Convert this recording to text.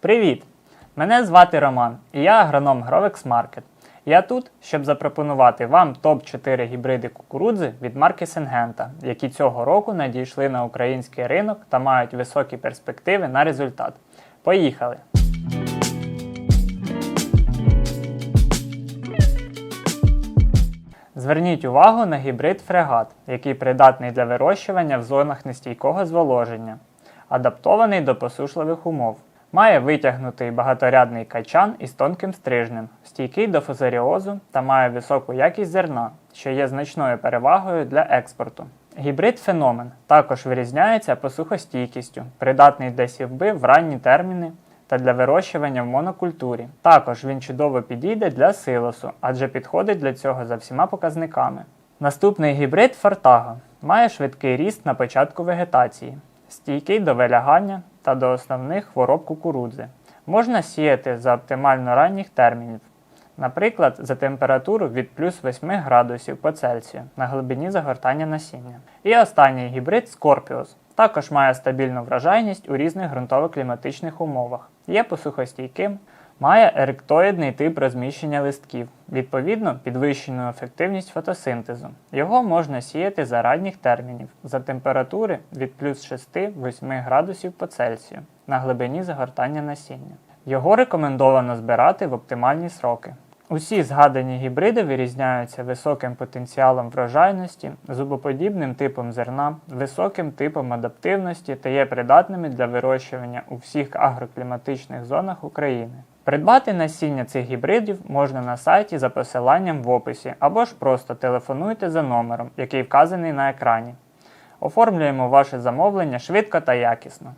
Привіт! Мене звати Роман і я агроном Grovex Market. Я тут, щоб запропонувати вам топ-4 гібриди кукурудзи від марки Сингента, які цього року надійшли на український ринок та мають високі перспективи на результат. Поїхали! Зверніть увагу на гібрид фрегат, який придатний для вирощування в зонах нестійкого зволоження, адаптований до посушливих умов. Має витягнутий багаторядний качан із тонким стрижнем, стійкий до фузаріозу та має високу якість зерна, що є значною перевагою для експорту. Гібрид феномен також вирізняється посухостійкістю, придатний для сівби в ранні терміни та для вирощування в монокультурі. Також він чудово підійде для силосу, адже підходить для цього за всіма показниками. Наступний гібрид Фортаго має швидкий ріст на початку вегетації, стійкий до вилягання та до основних хвороб кукурудзи. Можна сіяти за оптимально ранніх термінів, наприклад, за температуру від плюс 8 градусів по Цельсію на глибині загортання насіння. І останній гібрид Scorpius також має стабільну вражайність у різних ґрунтово-кліматичних умовах, є посухостійким, має еректоїдний тип розміщення листків, відповідно підвищену ефективність фотосинтезу. Його можна сіяти за ранніх термінів за температури від плюс 6-8 градусів по Цельсію на глибині загортання насіння. Його рекомендовано збирати в оптимальні сроки. Усі згадані гібриди вирізняються високим потенціалом врожайності, зубоподібним типом зерна, високим типом адаптивності та є придатними для вирощування у всіх агрокліматичних зонах України. Придбати насіння цих гібридів можна на сайті за посиланням в описі або ж просто телефонуйте за номером, який вказаний на екрані. Оформлюємо ваше замовлення швидко та якісно.